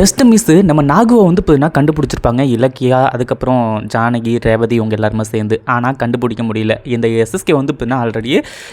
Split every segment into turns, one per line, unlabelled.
Just miss நம்ம நாகுவை வந்து பார்த்தீங்கன்னா கண்டுபிடிச்சிருப்பாங்க. இலக்கியா அதுக்கப்புறம் ஜானகி ரேவதி இவங்க எல்லாருமே சேர்ந்து. ஆனால் கண்டுபிடிக்க முடியல. இந்த எஸ்எஸ்கே வந்து பார்த்தீங்கன்னா ஆல்ரெடி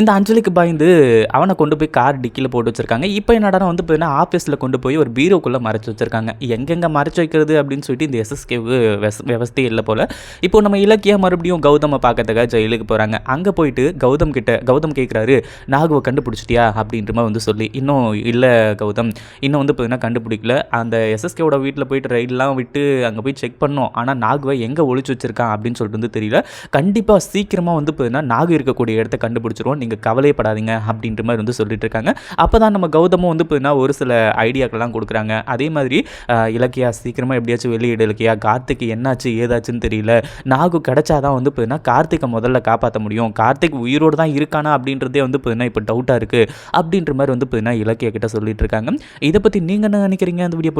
இந்த அஞ்சலிக்கு பாய்ந்து அவனை கொண்டு போய் கார் டிக்கியில் போட்டு வச்சிருக்காங்க. இப்போ என்னடா வந்து பார்த்தீங்கன்னா ஆஃபீஸில் கொண்டு போய் ஒரு பீரோக்குள்ளே மறைச்சு வச்சிருக்காங்க. எங்கெங்கே மறைச்சு வைக்கிறது அப்படின்னு சொல்லிட்டு இந்த எஸ்எஸ்கேவுக்கு விவஸ்தே இல்லை போல். இப்போ நம்ம இலக்கியா மறுபடியும் கௌதமை பார்க்கறதுக்காக ஜெயிலுக்கு போகிறாங்க அங்கே போயிட்டு கௌதம் கிட்ட கௌதம் கேட்குறாரு நாகுவை கண்டுபிடிச்சிட்டியா? அப்படின்ற மாதிரி வந்து சொல்லி இன்னும் இல்லை கௌதம். இன்னும் வந்து பார்த்தீங்கன்னா கண்டுபிடிக்கல. அந்த எஸ்எஸ்கேவோட வீட்டில் போயிட்டு ரைடெலாம் விட்டு அங்கே போய் செக் பண்ணோம். ஆனால் நாகுவை எங்கே ஒழிச்சு வச்சிருக்கான் அப்படின்னு சொல்லிட்டு வந்து தெரியல. கண்டிப்பாக சீக்கிரமாக வந்து பார்த்தீங்கன்னா நாகு இருக்கக்கூடிய இடத்த கண்டுபிடிச்சிருவோம். நீங்கள் கவலைப்படாதீங்க அப்படின்ற மாதிரி வந்து சொல்லிட்டு இருக்காங்க. அப்போ தான் நம்ம கௌதமும் வந்து பார்த்தீங்கன்னா ஒரு சில ஐடியாக்கள்லாம் கொடுக்குறாங்க. அதே மாதிரி இலக்கியா சீக்கிரமாக எப்படியாச்சும் வெளியிட இலக்கியா கார்த்திக் என்னாச்சு ஏதாச்சுன்னு தெரியல. நாகு கிடச்சாதான் வந்து பார்த்தீங்கன்னா கார்த்திகை முதல்ல காப்பாற்ற முடியும். கார்த்திக் உயிரோடு தான் இருக்கானா அப்படின்றதே வந்து பார்த்தீங்கன்னா இப்போ டவுட்டாக இருக்குது அப்படின்ற மாதிரி வந்து பார்த்தீங்கன்னா இலக்கிய கிட்ட சொல்லிட்டு இருக்காங்க. இதை பற்றி நீங்கள் என்ன நினைக்கிறீங்க? அந்த வீடியோ